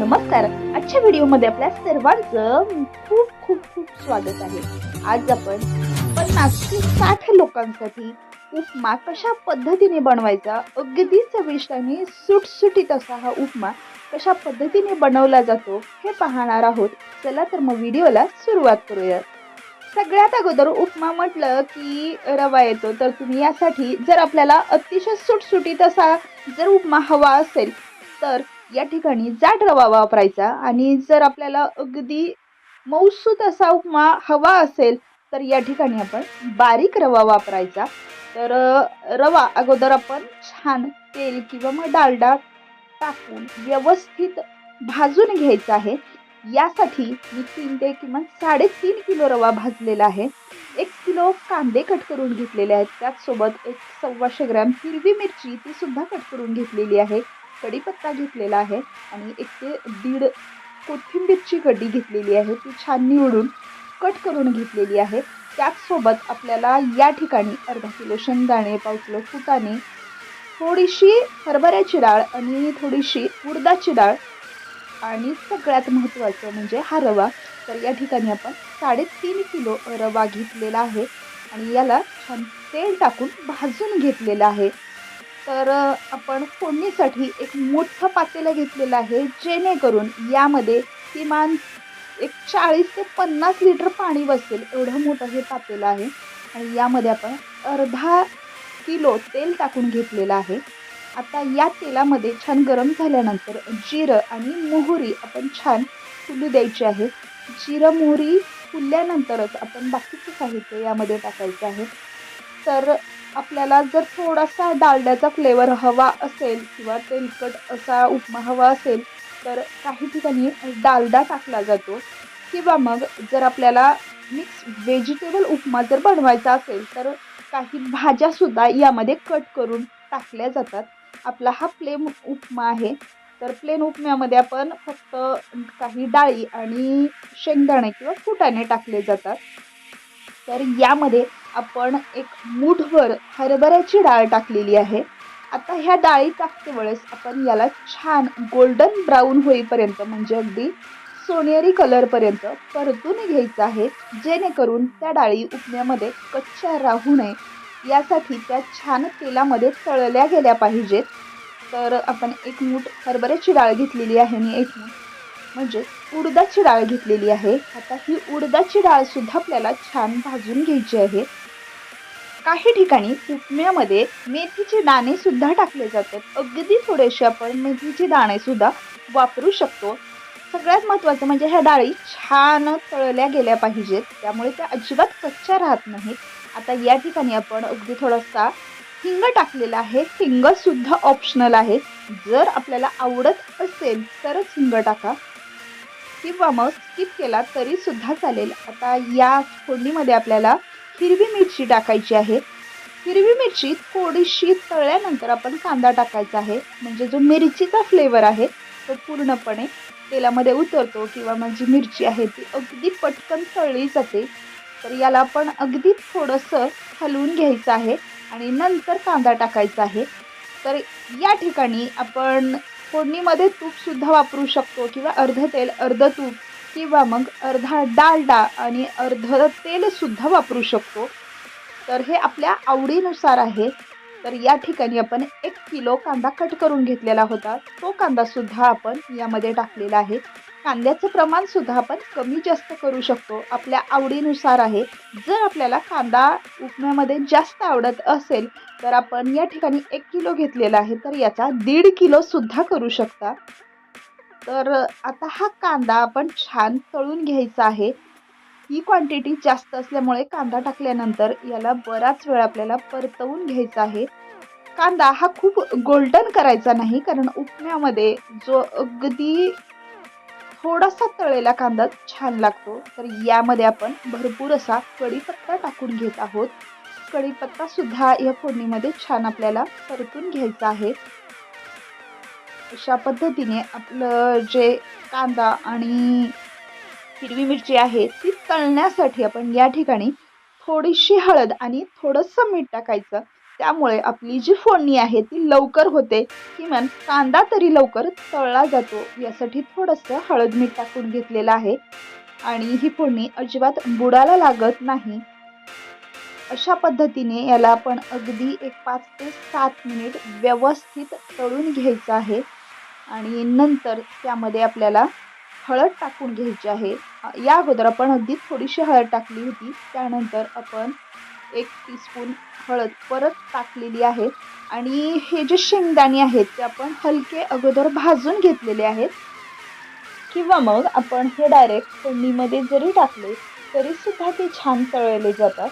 नमस्कार. आजच्या व्हिडिओमध्ये आपल्या सर्वांचं खूप खूप खूप स्वागत आहे. आज आपण पन्नास ते साठ लोकांसाठी उपमा कशा पद्धतीने बनवायचा अगदी चविष्ट आणि सुटसुटीत असा हा उपमा कशा पद्धतीने बनवला जातो हे पाहणार आहोत. चला तर मग व्हिडिओला सुरुवात करूया सगळ्यात अगोदर उपमा म्हटलं की रवा येतो तर तुम्ही यासाठी जर आपल्याला अतिशय सुटसुटीत असा जर उपमा हवा असेल तर या ठिकाणी जाड रवा वापरायचा. आणि जर आपल्याला अगदी मऊसूत असा उपमा हवा असेल तर या ठिकाणी आपण बारीक रवा वापरायचा. तर रवा अगोदर आपण छान तेल किंवा मग डालडा टाकून व्यवस्थित भाजून घ्यायचा आहे. यासाठी मी तीन ते किमान साडेतीन किलो रवा भाजलेला आहे. एक किलो कांदे कट करून घेतलेले आहेत. त्याचसोबत एक सव्वाशे ग्रॅम हिरवी मिरची ती सुद्धा कट करून घेतलेली आहे. कढीपत्ता घेतलेला आहे आणि एक ते दीड कोथिंबीरची गड्डी घेतलेली आहे. ती छान निवडून कट करून घेतलेली आहे. त्याचसोबत आपल्याला या ठिकाणी अर्धा किलो शेंगदाणे पाव किलो फुटाणे थोडीशी हरभऱ्याची डाळ आणि थोडीशी उडदाची डाळ आणि सगळ्यात महत्त्वाचं म्हणजे हा रवा. तर या ठिकाणी आपण साडेतीन किलो रवा घेतलेला आहे आणि याला छान तेल टाकून भाजून घेतलेलं आहे. तर आपण फोडणीसाठी एक मोठं पातेलं घेतलेलं आहे जेणेकरून यामध्ये किमान एक चाळीस ते पन्नास लिटर पाणी बसेल एवढं मोठं हे पातेलं आहे. आणि यामध्ये आपण अर्धा किलो तेल टाकून घेतलेलं आहे. आता या तेलामध्ये छान गरम झाल्यानंतर जिरं आणि मोहरी आपण छान फुलू द्यायची आहे. जिरं मोहरी फुलल्यानंतरच आपण बाकीचं साहित्य यामध्ये टाकायचं आहे. तर आपल्याला जर थोडासा डालड्याचा फ्लेवर हवा असेल किंवा तेलकट असा उपमा हवा असेल तर काही ठिकाणी डालडा टाकला जातो. किंवा मग जर आपल्याला मिक्स व्हेजिटेबल उपमा जर बनवायचा असेल तर काही भाज्यासुद्धा यामध्ये कट करून टाकल्या जातात. आपला हा प्लेन उपमा आहे. तर प्लेन उपम्यामध्ये आपण फक्त काही डाळी आणि शेंगदाणे किंवा फुटाणे टाकले जातात. तर यामध्ये आपण एक मूठभर हरभऱ्याची डाळ टाकलेली आहे. आता ह्या डाळी टाकते वेळेस आपण याला छान गोल्डन ब्राऊन होईपर्यंत म्हणजे अगदी सोनेरी कलरपर्यंत परतून घ्यायचं आहे. जेणेकरून त्या डाळी उपण्यामध्ये कच्च्या राहू नये. यासाठी त्या छान तेलामध्ये तळल्या गेल्या पाहिजेत. तर आपण एक मूठ हरभऱ्याची डाळ घेतलेली आहे. आणि एक मूठ म्हणजे उडदाची डाळ घेतलेली आहे. आता ही उडदाची डाळसुद्धा आपल्याला छान भाजून घ्यायची आहे. काही ठिकाणी उपम्यामध्ये मेथीचे दाणे सुद्धा टाकले जातात. अगदी थोडेसे आपण मेथीचे दाणे सुद्धा वापरू शकतो. सगळ्यात महत्त्वाचं म्हणजे ह्या डाळी छान तळल्या गेल्या पाहिजेत. त्यामुळे त्या अजिबात कच्च्या राहत नाहीत. आता या ठिकाणी आपण अगदी थोडासा हिंग टाकलेला आहे. हिंगसुद्धा ऑप्शनल आहे. जर आपल्याला आवडत असेल तरच हिंग टाका. किंवा मग स्किप केला तरी सुद्धा चालेल. आता या फोडणीमध्ये आपल्याला हिरवी मिरची टाकायची आहे. हिरवी मिरची थोडीशी तळल्यानंतर आपण कांदा टाकायचा आहे. म्हणजे जो मिरचीचा फ्लेवर आहे तो पूर्णपणे तेलामध्ये उतरतो किंवा माझी मिरची आहे ती अगदी पटकन तळली जाते. तर याला आपण अगदी थोडंसं हलवून घ्यायचं आहे आणि नंतर कांदा टाकायचा आहे. तर या ठिकाणी आपण फोडणीमध्ये तूपसुद्धा वापरू शकतो किंवा अर्ध तेल अर्ध तूप किंवा मग अर्धा डालडा आणि अर्ध तेलसुद्धा वापरू शकतो. तर हे आपल्या आवडीनुसार आहे. तर या ठिकाणी आपण एक किलो कांदा कट करून घेतलेला होता. तो कांदासुद्धा आपण यामध्ये टाकलेला आहे. कांद्याचं प्रमाणसुद्धा आपण कमी जास्त करू शकतो. आपल्या आवडीनुसार आहे. जर आपल्याला कांदा उपम्यामध्ये जास्त आवडत असेल तर आपण या ठिकाणी एक किलो घेतलेला आहे. तर याचा दीड किलोसुद्धा करू शकता. तर आता हा कांदा आपण छान तळून घ्यायचा आहे. ही क्वांटिटी जास्त असल्यामुळे कांदा टाकल्यानंतर याला बराच वेळ आपल्याला परतवून घ्यायचा आहे. कांदा हा खूप गोल्डन करायचा नाही कारण उपम्यामध्ये जो अगदी थोडासा तळलेला कांदा छान लागतो. तर यामध्ये आपण भरपूर असा कढीपत्ता टाकून घेत आहोत. कढीपत्ता सुद्धा या फोडणीमध्ये छान आपल्याला परतून घ्यायचा आहे. अशा पद्धतीने आपलं जे कांदा आणि हिरवी मिरची आहे ती तळण्यासाठी आपण या ठिकाणी थोडीशी हळद आणि थोडंसं मीठ टाकायचं. त्यामुळे आपली जी फोडणी आहे ती लवकर होते. किमान कांदा तरी लवकर तळला जातो. यासाठी थोडंसं हळद मीठ टाकून घेतलेलं आहे. आणि ही फोडणी अजिबात बुडाला लागत नाही. अशा पद्धतीने याला आपण अगदी एक पाच ते सात मिनिट व्यवस्थित तळून घ्यायचं आहे. आणि नंतर त्यामध्ये आपल्याला हळद टाकून घ्यायची आहे. या अगोदर आपण अगदी थोडीशी हळद टाकली होती. त्यानंतर आपण एक टीस्पून हळद परत टाकलेली आहे. आणि हे जे शेंगदाणे आहेत ते आपण हलके अगोदर भाजून घेतलेले आहेत. किंवा मग आपण हे डायरेक्ट फोडणीमध्ये जरी टाकले तरीसुद्धा ते छान तळले जातात.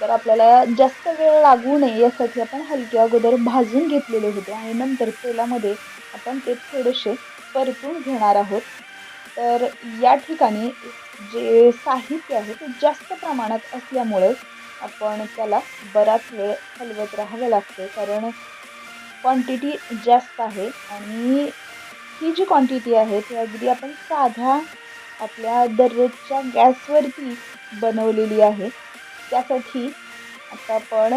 तर आपल्याला जास्त वेळ लागू नये यासाठी आपण हलके अगोदर भाजून घेतलेले होते. आणि नंतर तेलामध्ये आपण ते थोडेसे परतून घेणार आहोत. तर या ठिकाणी जे साहित्य आहे ते जास्त प्रमाणात असल्यामुळे आपण त्याला बराच वेळ हलवत राहावं लागते. कारण क्वांटिटी जास्त आहे आणि ही जी क्वांटिटी आहे ती अगदी आपण साध्या आपल्या दररोजच्या गॅसवरती बनवलेली आहे. त्यासाठी आता आपण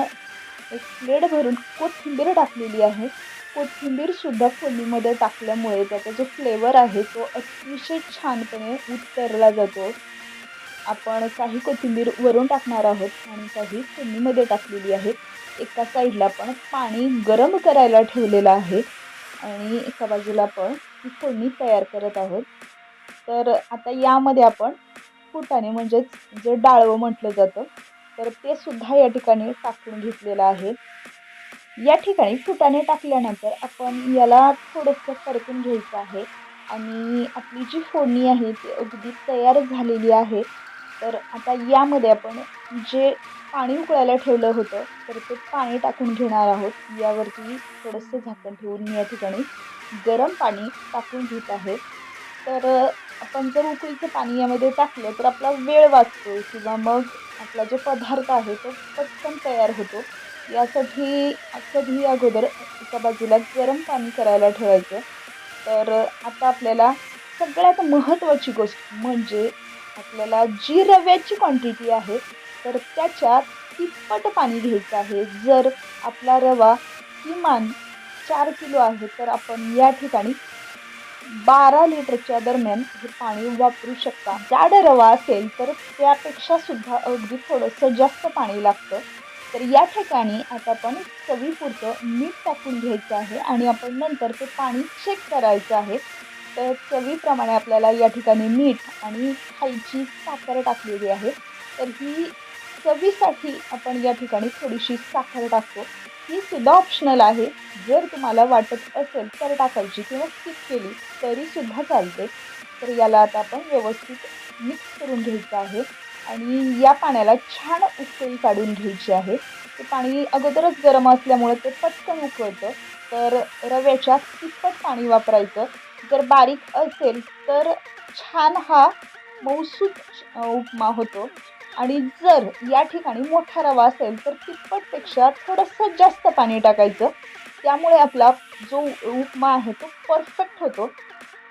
एक प्लेट भरून कोथिंबीर टाकलेली आहे. कोथिंबीरसुद्धा फोडणीमध्ये टाकल्यामुळे त्याचा जो फ्लेवर आहे तो अतिशय छानपणे उतरला जातो. आपण काही कोथिंबीर वरून टाकणार आहोत आणि काही फोडणीमध्ये टाकलेली आहे. एका साईडला आपण पाणी गरम करायला ठेवलेलं आहे आणि एका बाजूला आपण ही फोडणी तयार करत आहोत. तर आता यामध्ये आपण फुटाणे म्हणजेच जे डाळवं म्हटलं जातं तर ते सुद्धा या ठिकाणी टाकून घेतलेलं आहे. या ठिकाणी फुटाणे टाकल्यानंतर आपण याला थोडंसं परतून घ्यायचं आहे. आणि आपली जी फोडणी आहे ती अगदी तयार झालेली आहे. तर आता यामध्ये आपण जे पाणी उकळायला ठेवलं होतं तर ते पाणी टाकून घेणार आहोत. यावरती थोडंसं झाकण ठेवून मी या ठिकाणी गरम पाणी टाकून घेत आहे. तर आपण जर उकळीचं पाणी यामध्ये टाकलं तर आपला वेळ वाचतो किंवा मग आपला जो पदार्थ आहे तो पटकन तयार होतो. यासाठी कधी अगोदर एका बाजूला गरम पाणी करायला ठेवायचं. तर आता आपल्याला सगळ्यात महत्त्वाची गोष्ट म्हणजे आपल्याला जी रव्याची क्वांटिटी आहे तर त्याच्यात तिप्पट पाणी घ्यायचं आहे. जर आपला रवा किमान चार किलो आहे तर आपण या ठिकाणी बारा लिटरच्या दरम्यान हे पाणी वापरू शकता. जाड रवा असेल तर त्यापेक्षा सुद्धा अगदी थोडंसं जास्त पाणी लागतं. तर या ठिकाणी आता आपण चवीपुरतं मीठ टाकून घ्यायचं आहे आणि आपण नंतर ते पाणी चेक करायचं आहे. तर चवीप्रमाणे आपल्याला या ठिकाणी मीठ आणि खायची साखर टाकलेली आहे. तर ही चवीसाठी आपण या ठिकाणी थोडीशी साखर टाकतो. ही सुद्धा ऑप्शनल आहे. जर तुम्हाला वाटत असेल तर टाकायची किंवा स्किप केली तरीसुद्धा चालते. तर याला आता आपण व्यवस्थित मिक्स करून घ्यायचं आहे. आणि या पाण्याला छान उकळी काढून घ्यायची आहे. ते पाणी अगोदरच गरम असल्यामुळे ते पटकन उकळतं. तर रव्याच्या तिप्पट पाणी वापरायचं? जर बारीक असेल तर छान हा मौसूद उपमा होतो. आणि जर या ठिकाणी मोठा रवा असेल तर तिप्पटपेक्षा थोडंसं जास्त पाणी टाकायचं. त्यामुळे आपला जो उपमा आहे तो परफेक्ट होतो.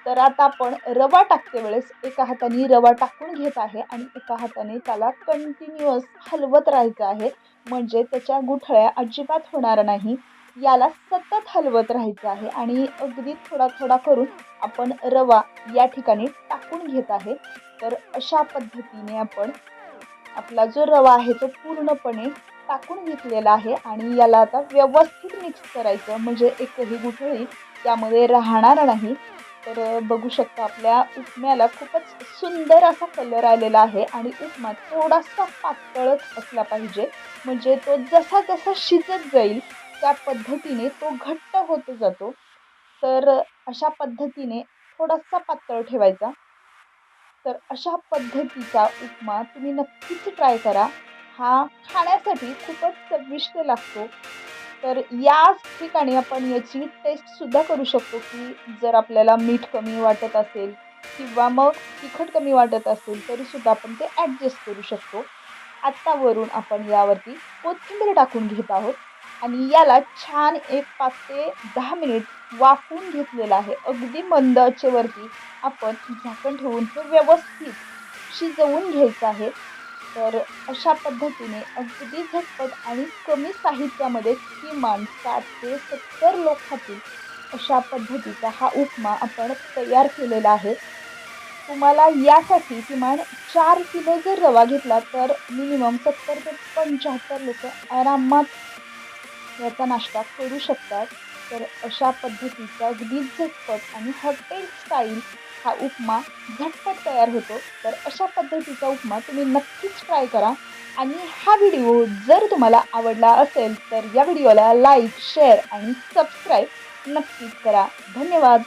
तर आता आपण रवा टाकते वेळेस एका हाताने रवा टाकून घेत आहे आणि एका हाताने त्याला कंटिन्युअस हलवत राहायचं आहे. म्हणजे त्याच्या गुठळ्या अजिबात होणार नाही. याला सतत हलवत राहायचं आहे आणि अगदी थोडा थोडा करून आपण रवा या ठिकाणी टाकून घेत आहे. तर अशा पद्धतीने आपण आपला जो रवा आहे तो पूर्णपणे टाकून घेतलेला आहे आणि याला आता व्यवस्थित मिक्स करायचं. म्हणजे एकही गुठळी त्यामध्ये राहणार नाही. तर बघू शकता आपल्या उपम्याला खूपच सुंदर असा कलर आलेला आहे आणि उपमा थोडासा पातळच असला पाहिजे. म्हणजे तो जसा जसा शिजत जाईल त्या पद्धतीने तो घट्ट होत जातो. तर अशा पद्धतीने थोडासा पातळ ठेवायचा. तर अशा पद्धतीचा उपमा तुम्ही नक्कीच ट्राय करा. हा खाण्यासाठी खूपच चविष्ट लागतो. तर या ठिकाणी आपण याची टेस्टसुद्धा करू शकतो की जर आपल्याला मीठ कमी वाटत असेल किंवा मग तिखट कमी वाटत असेल तरीसुद्धा आपण ते ॲडजस्ट करू शकतो. आत्तावरून आपण यावरती कोथिंबीर टाकून घेत आहोत आणि याला छान एक पाच ते दहा मिनिट वाफून घेतलेलं आहे. अगदी मंद आपण झाकण ठेवून हे व्यवस्थित शिजवून घ्यायचं आहे. तर अशा पद्धतीने अगदी झटपट आणि कमी साहित्यामध्ये किमान साठ ते सत्तर लोक खातील अशा पद्धतीचा हा उपमा आपण तयार केलेला आहे. तुम्हाला यासाठी किमान चार किलो जर रवा घेतला तर मिनिमम सत्तर ते पंच्याहत्तर लोक आरामात याचा नाश्ता करू शकतात. तर अशा पद्धतीचा अगदी झटपट आणि हॉटेल स्टाईल हा उपमा झटपट तयार होतो. तर अशा पद्धतीचा उपमा तुम्ही नक्कीच ट्राय करा. आणि हा व्हिडिओ जर तुम्हाला आवडला असेल तर या व्हिडिओला लाईक शेअर आणि सबस्क्राईब नक्कीच करा. धन्यवाद.